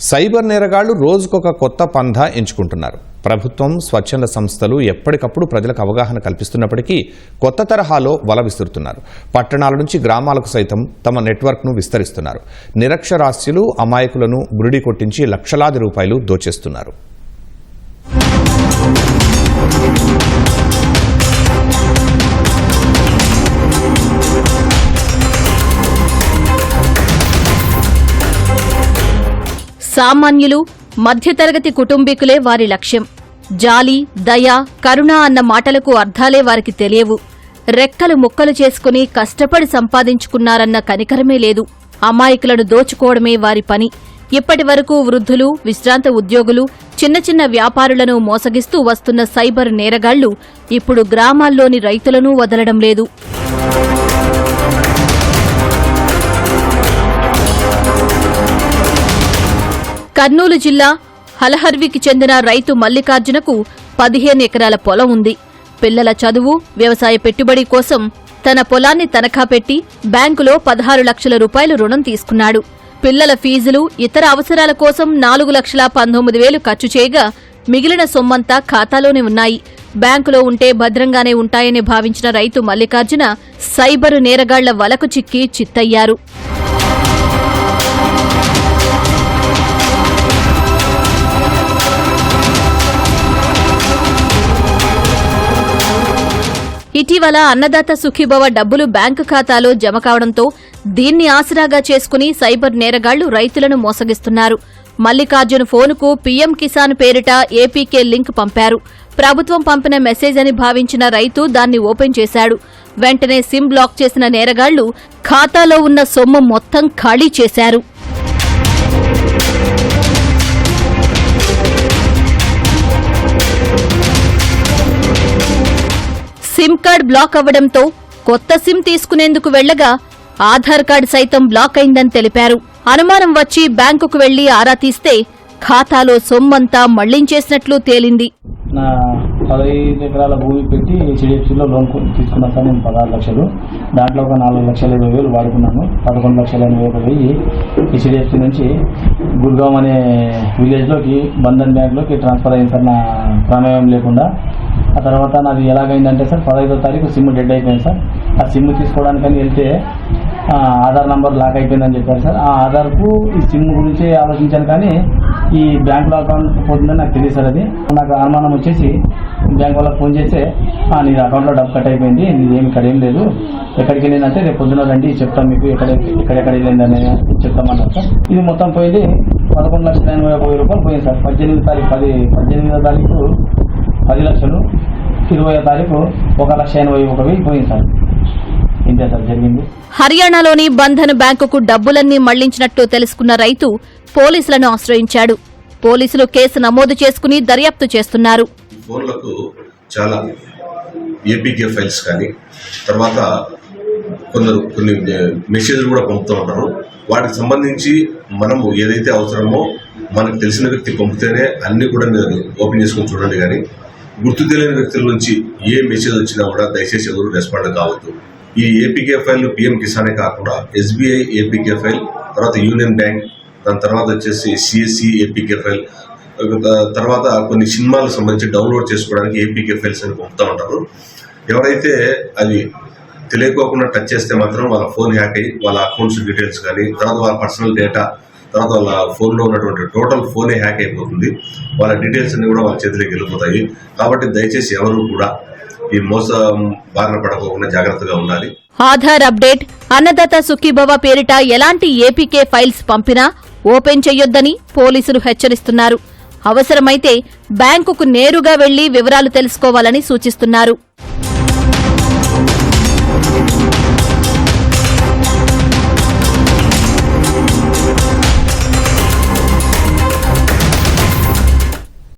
Cyber నేరగాళ్ళు రోజుకొక కొత్త పంధా ఎంచుకుంటున్నారు. ప్రభుత్వం స్వచ్ఛంద సంస్థలు ఎప్పటికప్పుడు ప్రజలకు అవగాహన కల్పిస్తున్నప్పటికీ కొత్త తరహాలో వల విసురుతున్నారు. పట్టణాల నుంచి గ్రామాలకు సైతం తమ నెట్వర్క్ను విస్తరిస్తున్నారు. నిరక్షరాస్యులు అమాయకులను బురిడి కొట్టించి లక్షలాది రూపాయలు దోచేస్తున్నారు. సామాన్యులు మధ్యతరగతి కుటుంబీకులే వారి లక్ష్యం. జాలి దయ కరుణ అన్న మాటలకు అర్థాలే వారికి తెలియవు. రెక్కలు ముక్కలు చేసుకుని కష్టపడి సంపాదించుకున్నారన్న కనికరమే లేదు. అమాయకులను దోచుకోవడమే వారి పని. ఇప్పటి వరకు వృద్ధులు విశ్రాంత ఉద్యోగులు చిన్న చిన్న వ్యాపారులను మోసగిస్తూ వస్తున్న సైబర్ నేరగాళ్ళు ఇప్పుడు గ్రామాల్లోని రైతులను వదలడం లేదు. కర్నూలు జిల్లా హలహర్వికి చెందిన రైతు మల్లికార్జునకు పదిహేను ఎకరాల పొలం ఉంది. పిల్లల చదువు వ్యవసాయ పెట్టుబడి కోసం తన పొలాన్ని తనఖా పెట్టి బ్యాంకులో పదహారు లక్షల రూపాయలు రుణం తీసుకున్నాడు. పిల్లల ఫీజులు ఇతర అవసరాల కోసం నాలుగు లక్షల పంతొమ్మిది వేలు ఖర్చు చేయగా మిగిలిన సొమ్మంతా ఖాతాలోనే ఉన్నాయి. బ్యాంకులో ఉంటే భద్రంగానే ఉంటాయని భావించిన రైతు మల్లికార్జున సైబరు నేరగాళ్ళ వలకు చిక్కి చిత్తయ్యారు. ఇటీవల అన్నదాత సుఖీభవ డబ్బులు బ్యాంకు ఖాతాలో జమ కావడంతో దీన్ని ఆసరాగా చేసుకుని సైబర్ నేరగాళ్ళు రైతులను మోసగిస్తున్నారు. మల్లికార్జున్ ఫోనుకు పీఎం కిసాన్ పేరిట ఏపీకే లింక్ పంపారు. ప్రభుత్వం పంపిన మెసేజ్ అని భావించిన రైతు దాన్ని ఓపెన్ చేశాడు. వెంటనే సిమ్ బ్లాక్ చేసిన నేరగాళ్ళు ఖాతాలో ఉన్న సొమ్ము మొత్తం ఖాళీ చేశారు. సిమ్ కార్డ్ బ్లాక్ అవ్వడంతో కొత్త సిమ్ తీసుకునేందుకు వెళ్ళగా ఆధార్ కార్డు సైతం బ్లాక్ అయిందని తెలిపారు. అనుమానం వచ్చి బ్యాంకుకు వెళ్ళి ఆరా తీస్తే ఖాతాలో సొమ్మంతా మళ్ళించేసినట్లు తేలింది. నా పదహైదు ఎకరాల భూమి పెట్టి హెచ్డిఎఫ్సిలో లోన్ తీసుకున్నా సార్ నేను పదహారు లక్షలు. దాంట్లో ఒక నాలుగు లక్షల ఇరవై వేలు వాడుకున్నాను. పదకొండు లక్షల ఎనభై ఒక వెయ్యి హెచ్డిఎఫ్సి నుంచి గుర్గాం అనే విలేజ్లోకి బంధన్ బ్యాంక్లోకి ట్రాన్స్ఫర్ అయింది సార్. నా ప్రమేయం లేకుండా ఆ తర్వాత నాది ఎలాగైందంటే సార్ పదహైదో తారీఖు సిమ్ డెడ్ అయిపోయింది సార్. ఆ సిమ్ తీసుకోవడానికని వెళ్తే ఆధార్ నంబర్ లాక్ అయిపోయిందని చెప్పారు సార్. ఆ ఆధార్కు ఈ సిమ్ గురించి ఆలోచించాను కానీ ఈ బ్యాంకులో అకౌంట్ పోతుందని నాకు తెలియదు సార్ అది. నాకు అనుమానం వచ్చేసి బ్యాంక్ వాళ్ళకి ఫోన్ చేస్తే నీ అకౌంట్లో డబ్బు కట్ అయిపోయింది నీది ఏమి ఇక్కడ ఏం లేదు. ఎక్కడికి వెళ్ళిందంటే రేపు పొద్దున రండి చెప్తాం మీకు ఎక్కడ ఎక్కడెక్కడ వెళ్ళిందని చెప్తామన్నారు సార్. ఇది మొత్తం పోయింది పదకొండు లక్షల ఎనభై ఒక వెయ్యి రూపాయలు పోయింది సార్. పద్దెనిమిది తారీఖు పది పద్దెనిమిదో తారీఖు పది లక్షలు ఇరవై తారీఖు ఒక లక్ష ఎనభై ఒక వెయ్యి పోయింది సార్. ఇంతే సార్ జరిగింది. హర్యానాలోని బంధన్ బ్యాంకుకు డబ్బులన్నీ మళ్ళించినట్లు తెలుసుకున్న రైతు పోలీసులను ఆశ్రయించాడు. పోలీసులు కేసు నమోదు చేసుకుని దర్యాప్తు చేస్తున్నారు. ఫోన్లకు చాలా ఏపీకే ఫైల్స్ కానీ తర్వాత కొందరు కొన్ని మెసేజ్లు కూడా పంపుతూ ఉంటారు. వాటికి సంబంధించి మనము ఏదైతే అవసరమో మనకు తెలిసిన వ్యక్తి పంపితేనే అన్ని కూడా మీరు ఓపెన్ చేసుకొని చూడండి కానీ గుర్తు తెలియని వ్యక్తుల నుంచి ఏ మెసేజ్ వచ్చినా కూడా దయచేసి ఎవరు రెస్పాండ్ కావద్దు. ఈ ఏపీకే ఫైల్ పిఎం కిసానే కాకుండా ఎస్బీఐ ఏపీకే ఫైల్ తర్వాత యూనియన్ బ్యాంక్ దాని తర్వాత వచ్చేసి సిఎస్సి ఏపీకే ఫైల్ తర్వాత కొన్ని సినిమాలకు సంబంధించి డౌన్లోడ్ చేసుకోవడానికి ఏపీకే ఫైల్స్ అని పంపుతూ ఉంటారు. ఎవరైతే అది తెలియకోకుండా టచ్ చేస్తే మాత్రం వాళ్ళ ఫోన్ హ్యాక్ అయ్యి వాళ్ళ అకౌంట్స్ డీటెయిల్స్ కానీ తర్వాత వాళ్ళ పర్సనల్ డేటా తర్వాత వాళ్ళ ఫోన్లో ఉన్నటువంటి టోటల్ ఫోనే హ్యాక్ అయిపోతుంది. వాళ్ళ డీటెయిల్స్ అన్ని కూడా వాళ్ళ చేతిలోకి వెళ్ళిపోతాయి. కాబట్టి దయచేసి ఎవరు కూడా ఈ మోసం బారిన పడకోకుండా జాగ్రత్తగా ఉండాలి. ఆధార్ అప్డేట్ అన్నదాత సుఖీభవ పేరిట ఎలాంటి ఏపీకే ఫైల్స్ పంపినా ఓపెన్ చెయ్యొద్దని పోలీసులు హెచ్చరిస్తున్నారు. అవసరమైతే బ్యాంకుకు నేరుగా వెళ్ళి వివరాలు తెలుసుకోవాలని సూచిస్తున్నారు.